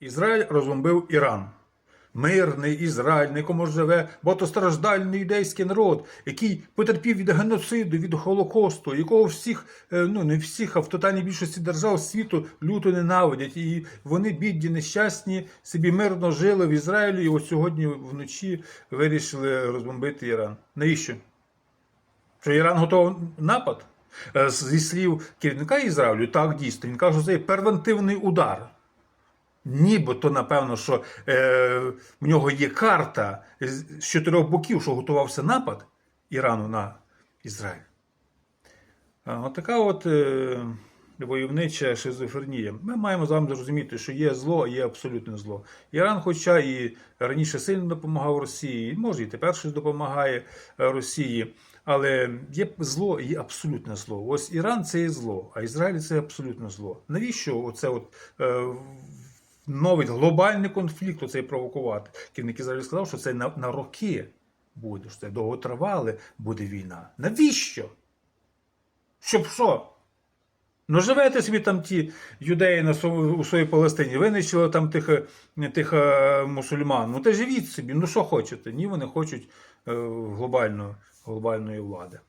Ізраїль розбомбив Іран. Мирний Ізраїль, на якому живе багатостраждальний юдейський народ, який потерпів від геноциду, від Холокосту, якого всіх, е, ну не всіх, а в тотальній більшості держав світу люто ненавидять. І вони, бідні, нещасні, собі мирно жили в Ізраїлі, і от сьогодні вночі вирішили розбомбити Іран. Навіщо? Що Іран готовий напад? Е, Зі слів керівника Ізраїлю, так дійсно. Він каже, що це є превентивний удар. Нібито, напевно, що е, в нього є карта з чотирьох боків, що готувався напад Ірану на Ізраїль. А, От е, войовнича шизофренія. Ми маємо з вами зрозуміти, що є зло, а є абсолютне зло. Іран, хоча і раніше сильно допомагав Росії, може і тепер щось допомагає е, Росії, але є зло і абсолютне зло. Ось Іран це є зло, а Ізраїль це абсолютне зло. Навіщо оце от е, новий глобальний конфлікт оцей провокувати? Керівник Ізраїлю сказав, що це на, на роки буде, що це довготривале буде війна. Навіщо? Щоб що? Ну, живете собі там ті юдеї на у своїй Палестині, винищили там тих, тих е, мусульман. Ну, та живіть собі, ну що хочете? Ні, вони хочуть е, глобальної, глобальної влади.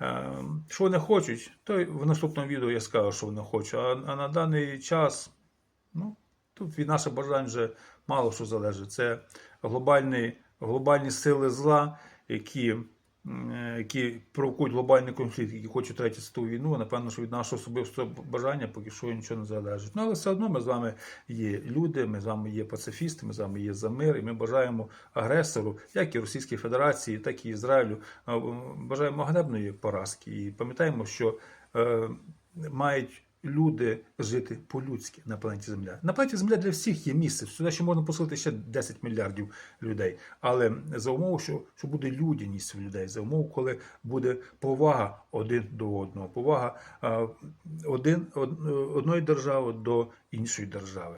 Е, Що вони хочуть, то в наступному відео я скажу, що вони хочуть. А, а на даний час, ну, тут від наших бажань вже мало що залежить. Це глобальні, глобальні сили зла, які, е, які провокують глобальний конфлікт, які хочуть третю світову війну. Напевно, що від нашого особистого бажання поки що нічого не залежить. Ну, але все одно ми з вами є люди, ми з вами є пацифісти, ми з вами є за мир, і ми бажаємо агресору, як і Російській Федерації, так і Ізраїлю, е, бажаємо ганебної поразки. І пам'ятаємо, що е, мають люди жити по-людськи на планеті Земля. На планеті Земля для всіх є місце. Сюди ще можна поселити ще 10 мільярдів людей. Але за умову, що, що буде людяність в людей, за умову, коли буде повага один до одного, повага один, од- одної держави до іншої держави.